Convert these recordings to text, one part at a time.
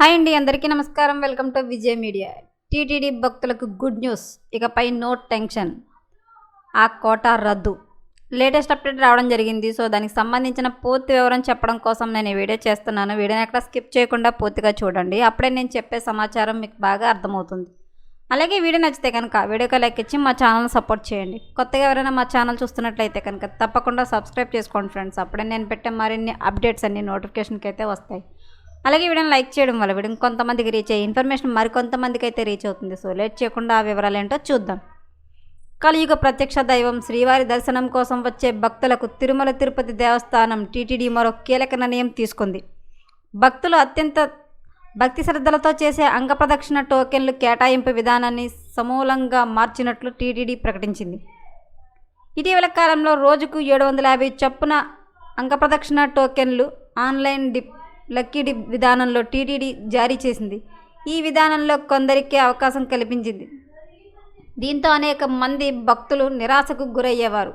Hi అండి అందరికీ నమస్కారం. Welcome to Vijay media. TTD భక్తులకు గుడ్ న్యూస్. ఇకపై నో టెన్షన్. ఆ కోట రద్దు. లేటెస్ట్ అప్డేట్ రావడం జరిగింది. సో దానికి సంబంధించిన పూర్తి వివరం చెప్పడం కోసం నేను ఈ వీడియో చేస్తున్నాను. వీడియోని ఎక్కడ స్కిప్ చేయకుండా పూర్తిగా చూడండి. అప్పుడే నేను చెప్పే సమాచారం మీకు బాగా అర్థమవుతుంది. అలాగే వీడియో నచ్చితే కనుక వీడియోకి లైక్ ఇచ్చి మా ఛానల్ సపోర్ట్ చేయండి. కొత్తగా ఎవరైనా మా ఛానల్ చూస్తున్నట్లయితే కనుక తప్పకుండా సబ్స్క్రైబ్ చేసుకోండి ఫ్రెండ్స్. అప్పుడే నేను పెట్టే మరిన్ని అప్డేట్స్ అన్ని నోటిఫికేషన్కి అయితే వస్తాయి. అలాగే వీడియోని లైక్ చేయడం వల్ల వీడియో కొంతమందికి రీచ్ అయ్యే ఇన్ఫర్మేషన్ మరికొంతమందికి అయితే రీచ్ అవుతుంది. సో లేట్ చేయకుండా ఆ వివరాలు ఏంటో చూద్దాం. కలియుగ ప్రత్యక్ష దైవం శ్రీవారి దర్శనం కోసం వచ్చే భక్తులకు తిరుమల తిరుపతి దేవస్థానం టీటీడీ మరో కీలక నిర్ణయం తీసుకుంది. భక్తులు అత్యంత భక్తి శ్రద్ధలతో చేసే అంగ ప్రదక్షిణ టోకెన్లు కేటాయింపు విధానాన్ని సమూలంగా మార్చినట్లు టీటీడీ ప్రకటించింది. ఇటీవల కాలంలో రోజుకు ఏడు వందల యాభై చొప్పున అంగ ప్రదక్షిణ టోకెన్లు ఆన్లైన్ డిప్ లక్కీ డిప్ విధానంలో టీటీడీ జారీ చేసింది. ఈ విధానంలో కొందరికి అవకాశం కల్పించింది. దీంతో అనేక మంది భక్తులు నిరాశకు గురయ్యేవారు.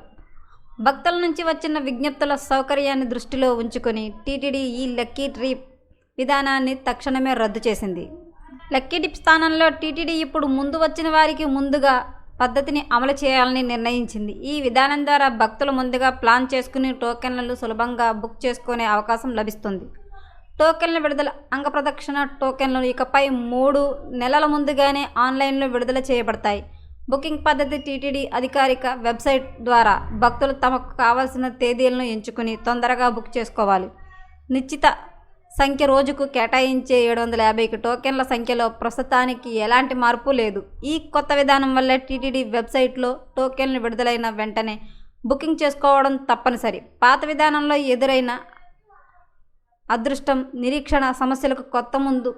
భక్తుల నుంచి వచ్చిన విజ్ఞప్తుల సౌకర్యాన్ని దృష్టిలో ఉంచుకొని టీటీడీ ఈ లక్కీ ట్రిప్ విధానాన్ని తక్షణమే రద్దు చేసింది. లక్కీ డిప్ స్థానంలో టీటీడీ ఇప్పుడు ముందు వచ్చిన వారికి ముందుగా పద్ధతిని అమలు చేయాలని నిర్ణయించింది. ఈ విధానం ద్వారా భక్తులు ముందుగా ప్లాన్ చేసుకుని టోకెన్లను సులభంగా బుక్ చేసుకునే అవకాశం లభిస్తుంది. టోకెన్ల విడుదల అంగప్రదక్షిణ టోకెన్లు ఇకపై మూడు నెలల ముందుగానే ఆన్లైన్లో విడుదల చేయబడతాయి. బుకింగ్ పద్ధతి టీటీడీ అధికారిక వెబ్సైట్ ద్వారా భక్తులు తమకు కావాల్సిన తేదీలను ఎంచుకుని తొందరగా బుక్ చేసుకోవాలి. నిశ్చిత సంఖ్య రోజుకు కేటాయించే ఏడు వందల యాభైకి టోకెన్ల సంఖ్యలో ప్రస్తుతానికి ఎలాంటి మార్పు లేదు. ఈ కొత్త విధానం వల్ల టీటీడీ వెబ్సైట్లో టోకెన్లు విడుదలైన వెంటనే బుకింగ్ చేసుకోవడం తప్పనిసరి. పాత విధానంలో ఎదురైన అదృష్టం నిరీక్షణ సమస్యలకు కొత్త ముందు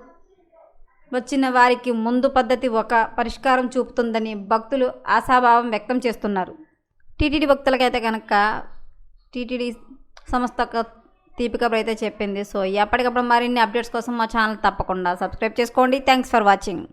వచ్చిన వారికి ముందు పద్ధతి ఒక పరిష్కారం చూపుతుందని భక్తులు ఆశాభావం వ్యక్తం చేస్తున్నారు. టీటీడీ భక్తులకైతే కనుక టీటీడీ సంస్థ ఒక అయితే చెప్పింది. సో ఎప్పటికప్పుడు మరిన్ని అప్డేట్స్ కోసం మా ఛానల్ తప్పకుండా సబ్స్క్రైబ్ చేసుకోండి. Thanks for watching.